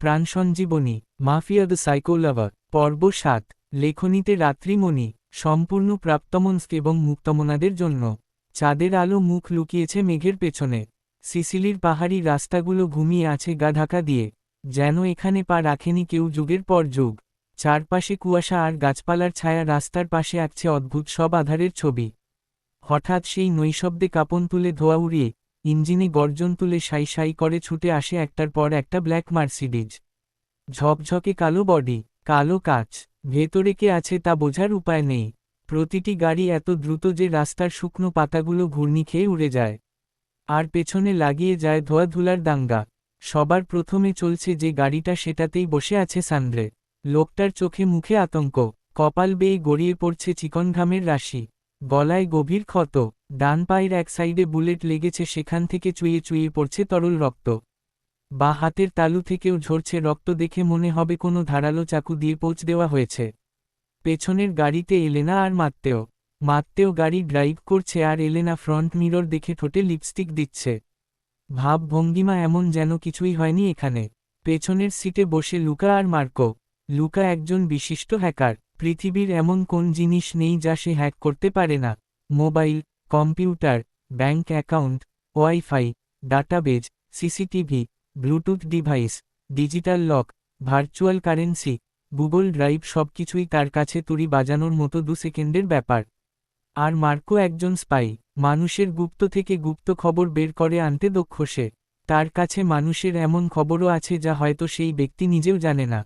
প্রাণসঞ্জীবনী mafia the সাইকোলাভার পর্ব সাত, লেখনীতে রাত্রিমণি, সম্পূর্ণ প্রাপ্তমনস্ক এবং মুক্তমনাদের জন্য। চাঁদের আলো মুখ লুকিয়েছে মেঘের পেছনে। সিসিলির পাহাড়ি রাস্তাগুলো ঘুমিয়ে আছে গা ঢাকা দিয়ে। যেন এখানে পা রাখেনি কেউ যুগের পর যুগ। চারপাশে কুয়াশা আর গাছপালার ছায়া রাস্তার পাশে আঁকছে অদ্ভুত সব আধারের ছবি। হঠাৎ সেই নৈশব্দে কাপন তুলে ধোয়া উড়িয়ে ইঞ্জিনে গর্জন তুলে সাই সাই করে ছুটে আসে একটার পর একটা ব্ল্যাক মার্সিডিজ। ঝকঝকে কালো বডি, কালো কাচ, ভেতরে কে আছে তা বোঝার উপায় নেই। প্রতিটি গাড়ি এত দ্রুত যে রাস্তার শুকনো পাতাগুলো ঘূর্ণি খেয়ে উড়ে যায়। আর পেছনে লাগিয়ে যায় ধোয়াধুলার দাঙ্গা। সবার প্রথমে চলছে যে গাড়িটা সেটাতেই বসে আছে সান্দ্রে। লোকটার চোখে মুখে আতঙ্ক। কপাল বেয়ে গড়িয়ে পড়ছে চিকন ঘামের রাশি। গলায় গভীর ক্ষত। ডান পায়ের এক সাইডে বুলেট লেগেছে, সেখান থেকে চুইয়ে চুইয়ে পড়ছে তরল রক্ত। বা হাতের তালু থেকেও ঝরছে রক্ত দেখে মনে হবে কোনো ধারালো চাকু দিয়ে পৌঁছ দেওয়া হয়েছে। পেছনের গাড়িতে এলেনা আর মাত্তেও। মাত্তেও গাড়ি ড্রাইভ করছে আর এলেনা ফ্রন্ট মিরর দেখে ঠোঁটে লিপস্টিক দিচ্ছে। ভাব, ভঙ্গিমা এমন যেন কিছুই হয়নি এখানে। পেছনের সিটে বসে লুকা আর মার্কো। লুকা একজন বিশিষ্ট হ্যাকার। পৃথিবীর এমন কোন জিনিস নেই যা সে হ্যাক করতে পারে না। Mobile computer, bank account, wifi, database, CCTV, Bluetooth device, digital lock, virtual currency, Google drive সবকিছুই তার কাছে তুড়ি বাজানোর মতো দু সেকেন্ডের ব্যাপার। আর মার্কো একজন স্পাই, মানুষের গুপ্ত থেকে গুপ্ত খবর বের করে আনতে দক্ষ সে। তার কাছে মানুষের এমন খবরও আছে যা হয়তো সেই ব্যক্তি নিজেও জানে না।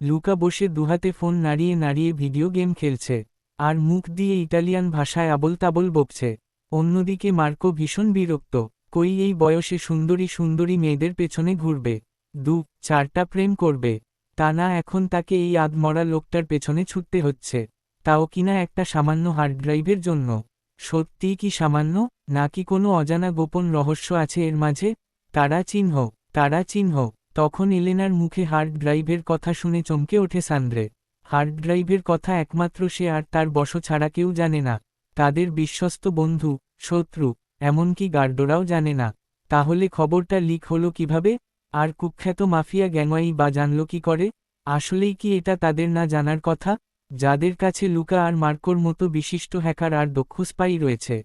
লুকা বসে দুহাতে ফোন নাড়িয়ে নাড়িয়ে ভিডিও গেম খেলছে। আর মুখ দিয়ে ইটালিয়ান ভাষায় আবল তাবল বকছে। অন্যদিকে মার্কো ভীষণ বিরক্ত, কই এই বয়সে সুন্দরী সুন্দরী মেয়েদের পেছনে ঘুরবে? দু, চারটা প্রেম করবে? তা না, এখন তাকে এই আধমরা লোকটার পেছনে ছুটতে হচ্ছে। তাও কিনা একটা সামান্য হার্ড ড্রাইভের জন্য? সত্যিই কি সামান্য? নাকি কোনো অজানা গোপন রহস্য আছে এর মাঝে? তারা চিহ্ন তারা চিহ্ন। তখন এলেনার মুখে হার্ড ড্রাইভের কথা শুনে চমকে ওঠে সান্দ্রে। হার্ড ড্রাইভের কথা একমাত্র সে আর তার বশ ছাড়া কেউ জানে না। তাদের বিশ্বস্ত বন্ধু, শত্রু, এমনকি গার্ডোরাও জানে না। তাহলে খবরটা লিক হলো কীভাবে? আর কুখ্যাত মাফিয়া গ্যাংওয়াই বা জানল কি করে? আসলেই কি এটা তাদের না জানার কথা? যাদের কাছে লুকা আর মার্কোর মতো বিশিষ্ট হ্যাকার আর দক্ষ স্পাই রয়েছে।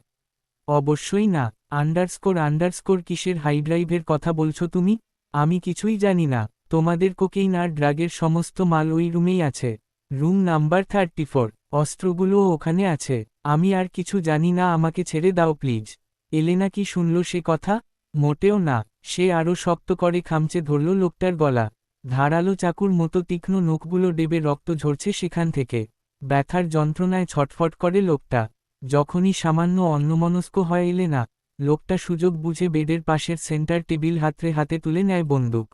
অবশ্যই না। আন্ডারস্কোর আন্ডারস্কোর কিসের হাইড্রাইভের কথা বলছো তুমি? আমি কিছুই জানি না। তোমাদের কোকেইন আর ড্রাগের সমস্ত মাল ওই রুমেই আছে। Room number thirty four. অস্ত্রগুলোও ওখানে আছে। আমি আর কিছু জানি না, আমাকে ছেড়ে দাও প্লিজ। এলেনা কি শুনল সে কথা? মোটেও না। সে আরও শক্ত করে খামচে ধরল লোকটার গলা। ধারালো চাকুর মতো তীক্ষ্ণ নখগুলো ডেবে রক্ত ঝরছে সেখান থেকে। ব্যথার যন্ত্রণায় ছটফট করে লোকটা। যখনই সামান্য অন্যমনস্ক হয় এলে না লোকটা সুযোগ বুঝে বেডের পাশের সেন্টার টেবিল হাতরে হাতে তুলে নেয় বন্দুক।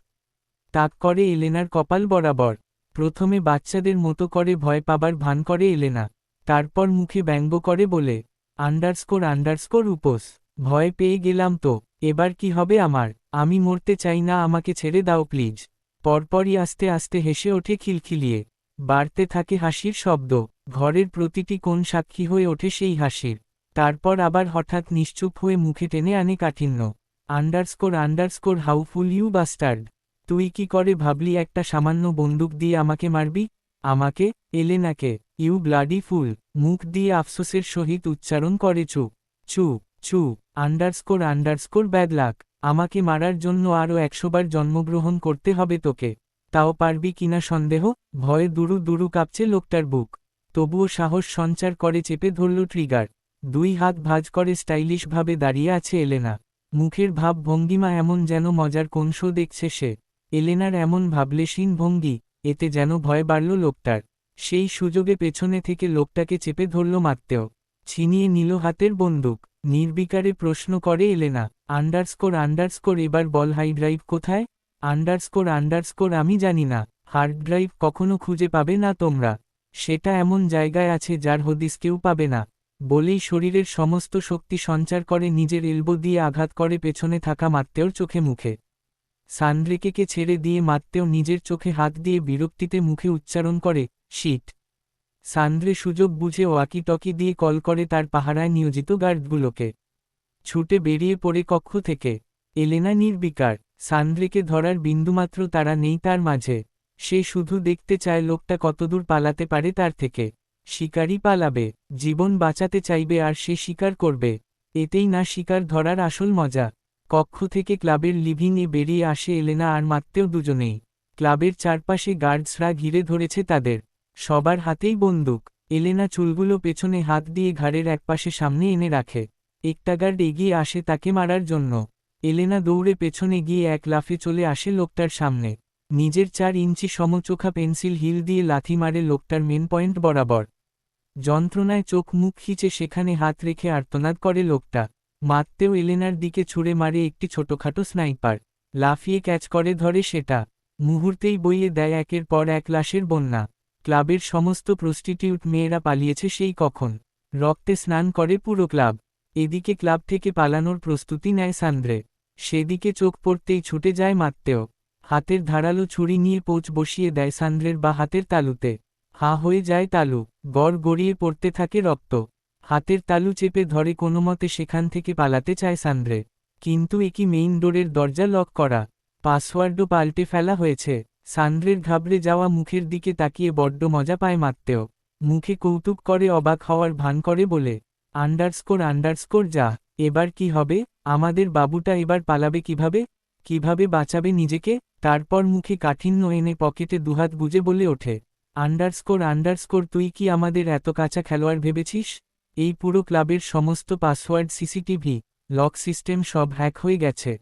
তাক করে এলেনার কপাল বরাবর। প্রথমে বাচ্চাদের মতো করে ভয় পাবার ভান করে এলেনা। তারপর মুখে ব্যঙ্গ করে বলে, আন্ডারস্কোর আন্ডারস্কোর উপোস ভয় পেয়ে গেলাম তো, এবার কি হবে আমার? আমি মরতে চাই না, আমাকে ছেড়ে দাও প্লিজ পরপরই আস্তে আস্তে হেসে ওঠে খিলখিলিয়ে। বাড়তে থাকে হাসির শব্দ, ঘরের প্রতিটি কোণ সাক্ষী হয়ে ওঠে সেই হাসির। তারপর আবার হঠাৎ নিশ্চুপ হয়ে মুখে টেনে আনে কাঠিন্য। Underscore underscore awful you bastard! তুই কি করে ভাবলি একটা সামান্য বন্দুক দিয়ে আমাকে মারবি? আমাকে, এলেনাকে, ইউ ব্লাডি ফুল, মুখ দিয়ে আফসোসের সহিত উচ্চারণ করে চু চু চু আন্ডারস্কোর আন্ডারস্কোর, ব্যাড লাক, আমাকে মারার জন্য আরও একশোবার জন্মগ্রহণ করতে হবে তোকে। তাও পারবি কিনা সন্দেহ? ভয়ে দুরু দুরু কাঁপছে লোকটার বুক। তবুও সাহস সঞ্চার করে চেপে ধরল ট্রিগার। দুই হাত ভাজ করে স্টাইলিশভাবে দাঁড়িয়ে আছে এলেনা। মুখের ভাব ভঙ্গিমা এমন যেন মজার কোন দেখছে সে। এলেনার এমন ভাবলেশীন ভঙ্গি, এতে যেন ভয় বাড়ল লোকটার। সেই সুযোগে পেছনে থেকে লোকটাকে চেপে ধরল মারতেও ছিনিয়ে নিল হাতের বন্দুক। নির্বিকারে প্রশ্ন করে এলেনা, আন্ডারস্কোর আন্ডারস্কোর, এবার বল হাই ড্রাইভ কোথায়? আন্ডারস্কোর আন্ডারস্কোর, আমি জানি না। হার্ড ড্রাইভ কখনো খুঁজে পাবে না তোমরা। সেটা এমন জায়গায় আছে যার হদিস কেউ পাবে না। বলেই শরীরের সমস্ত শক্তি সঞ্চার করে নিজের এলবো দিয়ে আঘাত করে পেছনে থাকা মাত্তেওর চোখে মুখে। সান্দ্রিকেকে ছেড়ে দিয়ে মাত্তেও নিজের চোখে হাত দিয়ে বিরক্তিতে মুখে উচ্চারণ করে, শিট। সান্দ্রে সুযোগ বুঝে ওয়াকি টকি দিয়ে কল করে তার পাহারায় নিয়োজিত গার্ডগুলোকে। ছুটে বেরিয়ে পড়ে কক্ষ থেকে। এলেনা নির্বিকার সান্দ্রেকে ধরার বিন্দুমাত্র তারা নেই তার মাঝে। সে শুধু দেখতে চায় লোকটা কতদূর পালাতে পারে তার থেকে। শিকারই পালাবে, জীবন বাঁচাতে চাইবে আর সে শিকার করবে। এতেই না শিকার ধরার আসল মজা। কক্ষ থেকে ক্লাবের লিভিংয়ে বেরিয়ে আসে এলেনা আর মাত্রেও দুজনেই। ক্লাবের চারপাশে গার্ডসরা ঘিরে ধরেছে তাদের। সবার হাতেই বন্দুক। এলেনা চুলগুলো পেছনে হাত দিয়ে ঘাড়ের একপাশে সামনে এনে রাখে। একটা গার্ড এগিয়ে আসে তাকে মারার জন্য। এলেনা দৌড়ে পেছনে গিয়ে এক লাফে চলে আসে লোকটার সামনে। নিজের চার ইঞ্চি সমচোখা পেন্সিল হিল দিয়ে লাথি মারে লোকটার মেন পয়েন্ট বরাবর। যন্ত্রণায় চোখ মুখ খিচে সেখানে হাত রেখে আর্তনাদ করে লোকটা। মাত্তেও এলেনার দিকে ছুঁড়ে মারে একটি ছোটখাটো স্নাইপার। লাফিয়ে ক্যাচ করে ধরে সেটা। মুহূর্তেই বইয়ে দেয় একের পর এক লাশের বন্যা। ক্লাবের সমস্ত প্রস্টিটিউট মেয়েরা পালিয়েছে সেই কখন। রক্তে স্নান করে পুরো ক্লাব। এদিকে ক্লাব থেকে পালানোর প্রস্তুতি নেয় সান্দ্রে। সেদিকে চোখ পড়তেই ছুটে যায় মাত্তেও। হাতের ধারালো ছুরি নিয়ে পৌঁছ বসিয়ে দেয় সান্দ্রের বা হাতের তালুতে। হা হয়ে যায় তালু। গড় গড়িয়ে পড়তে থাকে রক্ত। হাতের তালু চেপে ধরে কোনো মতে সেখান থেকে পালাতে চায় সান্দ্রে। কিন্তু একই মেইন ডোরের দরজা লক করা। পাসওয়ার্ডও পাল্টে ফেলা হয়েছে। সান্দ্রের ঘাবড়ে যাওয়া মুখের দিকে তাকিয়ে বড্ড মজা পায় মাত্তেও। মুখে কৌতুক করে অবাক হওয়ার ভান করে বলে আন্ডারস্কোর আন্ডারস্কোর যা, এবার কি হবে? আমাদের বাবুটা এবার পালাবে কীভাবে? কীভাবে বাঁচাবে নিজেকে? তারপর মুখে কাঠিন্য এনে পকেটে দুহাত গুজে বলে ওঠে আন্ডারস্কোর আন্ডারস্কোর তুই কি আমাদের এত কাঁচা খেলোয়াড় ভেবেছিস? এই পুরো ক্লাবের সমস্ত পাসওয়ার্ড সিসিটিভি, লক সিস্টেম সব হ্যাক হয়ে গেছে।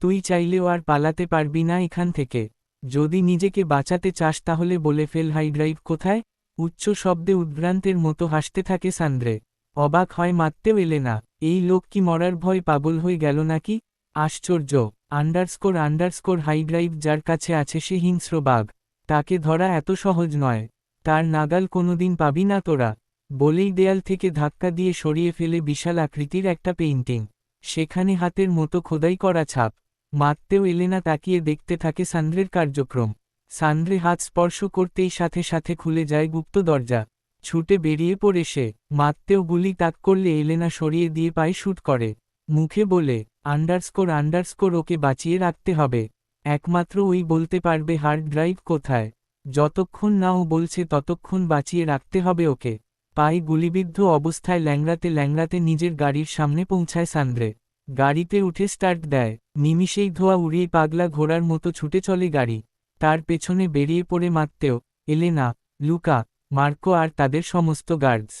তুই চাইলেও আর পালাতে পারবি না এখান থেকে। যদি নিজেকে বাঁচাতে চাস তাহলে বলে ফেল হাইড্রাইভ কোথায়? উচ্চ শব্দে উদ্ভ্রান্তের মতো হাসতে থাকে সান্দ্রে। অবাক হয়, মারতেও এলে না। এই লোক কি মরার ভয়, পাগল হয়ে গেল নাকি? আশ্চর্য। আন্ডারস্কোর আন্ডারস্কোর হাইড্রাইভ যার কাছে আছে সে হিংস্র বাঘ। তাকে ধরা এত সহজ নয়। তার নাগাল কোনোদিন পাবি না তোরা। বলেই দেয়াল থেকে ধাক্কা দিয়ে সরিয়ে ফেলে বিশাল আকৃতির একটা পেইন্টিং। সেখানে হাতের মতো খোদাই করা ছাপ। মাত্তেও এলেনা তাকিয়ে দেখতে থাকে সান্দ্রের কার্যক্রম। সান্দ্রে হাত স্পর্শ করতেই সাথে সাথে খুলে যায় গুপ্ত দরজা। ছুটে বেরিয়ে পড়ে সে। মাত্তেও গুলি তাক করলে এলেনা সরিয়ে দিয়ে পায়ে শ্যুট করে। মুখে বলে, আন্ডারস্কোর আন্ডারস্কোর, ওকে বাঁচিয়ে রাখতে হবে। একমাত্র ওই বলতে পারবে হার্ড ড্রাইভ কোথায়। যতক্ষণ না ও বলছে ততক্ষণ বাঁচিয়ে রাখতে হবে ওকে। পায়ে গুলিবিদ্ধ অবস্থায় ল্যাংড়াতে ল্যাংড়াতে নিজের গাড়ির সামনে পৌঁছায় সান্দ্রে। গাড়িতে উঠে স্টার্ট দেয়। নিমিষেই ধোয়া উড়িয়ে পাগলা ঘোড়ার মতো ছুটে চলে গাড়ি। তার পেছনে বেরিয়ে পড়ে মারতেও এলেনা, লুকা, মার্কো আর তাদের সমস্ত গার্ডস।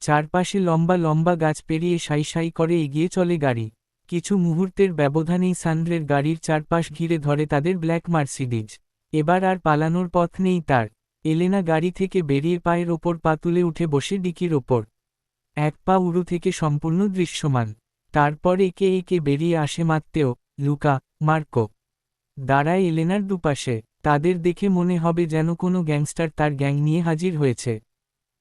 চারপাশে লম্বা লম্বা গাছ পেরিয়ে সাই সাই করে এগিয়ে চলে গাড়ি। কিছু মুহূর্তের ব্যবধানেই সান্দ্রের গাড়ির চারপাশ ঘিরে ধরে তাদের ব্ল্যাক মার্সিডিজ। এবার আর পালানোর পথ নেই তার। এলেনা গাড়ি থেকে বেরিয়ে পায়ের ওপর পা তুলে উঠে বসে ডিকির ওপর। এক পা উড়ু থেকে সম্পূর্ণ দৃশ্যমান। তারপর একে একে বেরিয়ে আসে মাত্তেও, লুকা, মার্কো। দাঁড়ায় এলেনার দুপাশে। তাদের দেখে মনে হবে যেন কোনো গ্যাংস্টার তার গ্যাং নিয়ে হাজির হয়েছে।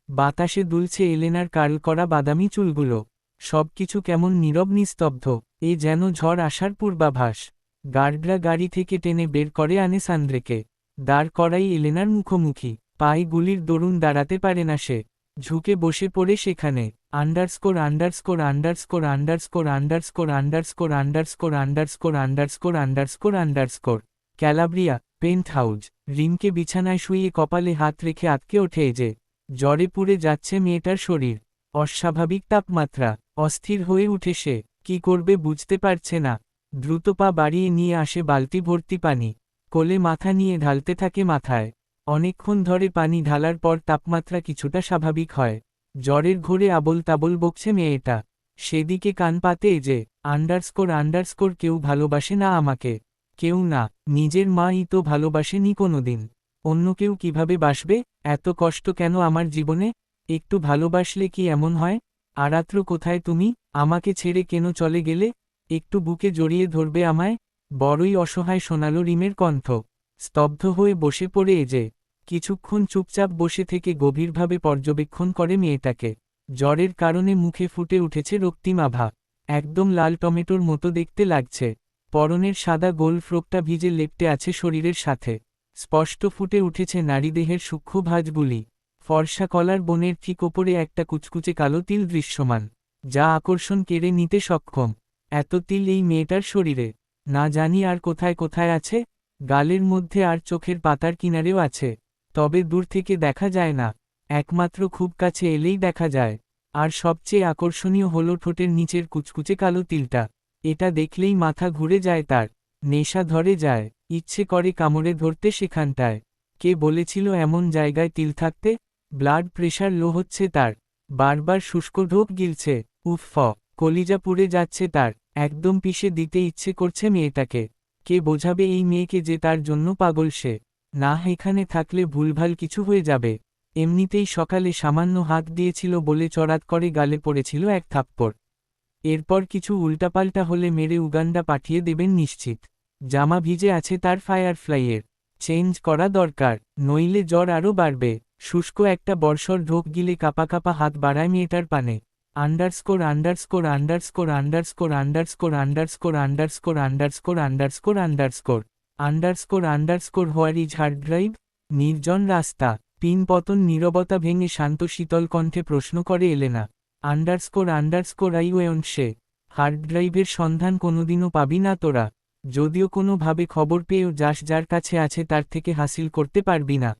বাতাসে দুলছে এলেনার কার্ল করা বাদামি চুলগুলো। সবকিছু কেমন নীরব নিস্তব্ধ। এ যেন ঝড় আসার পূর্বাভাস। গার্ডরা গাড়ি থেকে টেনে বের করে আনে সান্দ্রেকে। দাঁড় করাই এলেনার মুখোমুখি পায়ে গুলির দরুন দাঁড়াতে পারে না সে ঝুঁকে বসে পড়ে সেখানে underscore underscore underscore underscore underscore underscore underscore underscore underscore underscore underscore Calabria penthouse রিমকে বিছানায় শুইয়ে কপালে হাত রেখে আটকে ওঠে যে জ্বরে পুড়ে যাচ্ছে মেয়েটার শরীর অস্বাভাবিক তাপমাত্রা অস্থির হয়ে উঠে সে কি করবে বুঝতে পারছে না দ্রুত পা বাড়িয়ে নিয়ে আসে বালতি ভর্তি পানি কোলে মাথা নিয়ে ঢালতে থাকে মাথায়। অনেকক্ষণ ধরে পানি ঢালার পর তাপমাত্রা কিছুটা স্বাভাবিক হয়। জ্বরের ঘোরে আবল তাবল বকছে মেয়েটা। সেদিকে কান পাতে যে, আন্ডারস্কোর আন্ডারস্কোর, কেউ ভালোবাসে না আমাকে। কেউ না, নিজের মাই তো ভালোবাসেনি কোনোদিন। অন্য কেউ কীভাবে বাসবে? এত কষ্ট কেন আমার জীবনে? একটু ভালোবাসলে কি এমন হয়? আরাত্র কোথায় তুমি? আমাকে ছেড়ে কেন চলে গেলে? একটু বুকে জড়িয়ে ধরবে আমায়? বড়ই অসহায় শোনালো রিমের কণ্ঠ। স্তব্ধ হয়ে বসে পড়ে এ যে, কিছুক্ষণ চুপচাপ বসে থেকে গভীরভাবে পর্যবেক্ষণ করে মেয়েটাকে। জ্বরের কারণে মুখে ফুটে উঠেছে রক্তিম আভা। একদম লাল টমেটোর মতো দেখতে লাগছে। পরনের সাদা গোল ফ্রোকটা ভিজে লেপটে আছে শরীরের সাথে। স্পষ্ট ফুটে উঠেছে নারীদেহের সূক্ষ্ম ভাজগুলি। ফর্সা কলার বনের ঠিক ওপরে একটা কুচকুচে কালো তিল দৃশ্যমান, যা আকর্ষণ কেড়ে নিতে সক্ষম। এত তিল এই মেয়েটার শরীরে। না জানি আর কোথায় কোথায় আছে, গালের মধ্যে আর চোখের পাতার কিনারেও আছে, তবে দূর থেকে দেখা যায় না, একমাত্র খুব কাছে এলেই দেখা যায়, আর সবচেয়ে আকর্ষণীয় হল ঠোঁটের নিচের কুচকুচে কালো তিলটা, এটা দেখলেই মাথা ঘুরে যায় তার, নেশা ধরে যায়, ইচ্ছে করে কামড়ে ধরতে সেখানটায়, কে বলেছিল এমন জায়গায় তিল থাকতে, ব্লাড প্রেশার লো হচ্ছে তার, বারবার শুষ্ক ঢোক গিলছে, উফ কলিজা পুড়ে যাচ্ছে তার একদম পিষে দিতে ইচ্ছে করছে মেয়েটাকে। কে বোঝাবে এই মেয়েকে যে তার জন্য পাগল সে? না, এখানে থাকলে ভুলভাল কিছু হয়ে যাবে। এমনিতেই সকালে সামান্য হাত দিয়েছিল বলে চড়াত করে গালে পড়েছিল এক থাপ্পড়। এরপর কিছু উল্টাপাল্টা হলে মেরে উগান্ডা পাঠিয়ে দেবেন নিশ্চিত। জামা ভিজে আছে তার ফায়ারফ্লাইয়ের। চেঞ্জ করা দরকার, নইলে জ্বর আরও বাড়বে। শুষ্ক একটা বর্ষর ঢোক গিলে কাপা কাপা হাত বাড়ায় মেয়েটার পানে। Underscore underscore underscore underscore underscore underscore underscore underscore underscore underscore underscore underscore where is hard drive নির্জন রাস্তা পিন পতন নীরবতা ভেঙে শান্ত শীতল কণ্ঠে প্রশ্ন করে Elena underscore underscore I say hard ড্রাইভের সন্ধান কোনোদিনও পাবি না তোরা যদিও কোনোভাবে খবর পেয়েও যাস যার কাছে আছে তার থেকে হাসিল করতে পারবি না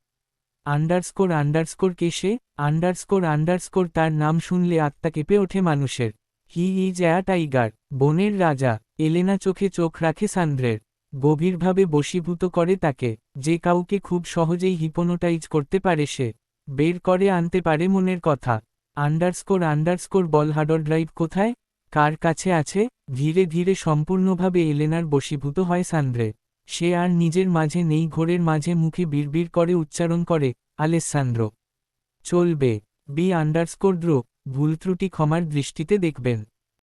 আন্ডারস্কোর আন্ডারস্কোর কে সে আন্ডারস্কোর আন্ডারস্কোর তার নাম শুনলে আত্মা কেঁপে ওঠে মানুষের। হি ইজ অ্যা টাইগার বনের রাজা, এলেনা চোখে চোখ রাখে সান্দ্রের। গভীরভাবে বশীভূত করে তাকে, যে কাউকে খুব সহজেই হিপোনোটাইজ করতে পারে সে। বের করে আনতে পারে মনের কথা। আন্ডারস্কোর আন্ডারস্কোর বল হাডর ড্রাইভ কোথায়? কার কাছে আছে? ধীরে ধীরে সম্পূর্ণভাবে এলেনার বশীভূত হয় সান্দ্রে সে আর নিজের মাঝে নেই, ঘোরের মাঝে মুখে বিড়বিড় করে উচ্চারণ করে, আলেসান্দ্র, চলবে, বি আন্ডারস্কোর দ্রো, ভুল ত্রুটি ক্ষমার দৃষ্টিতে দেখবেন।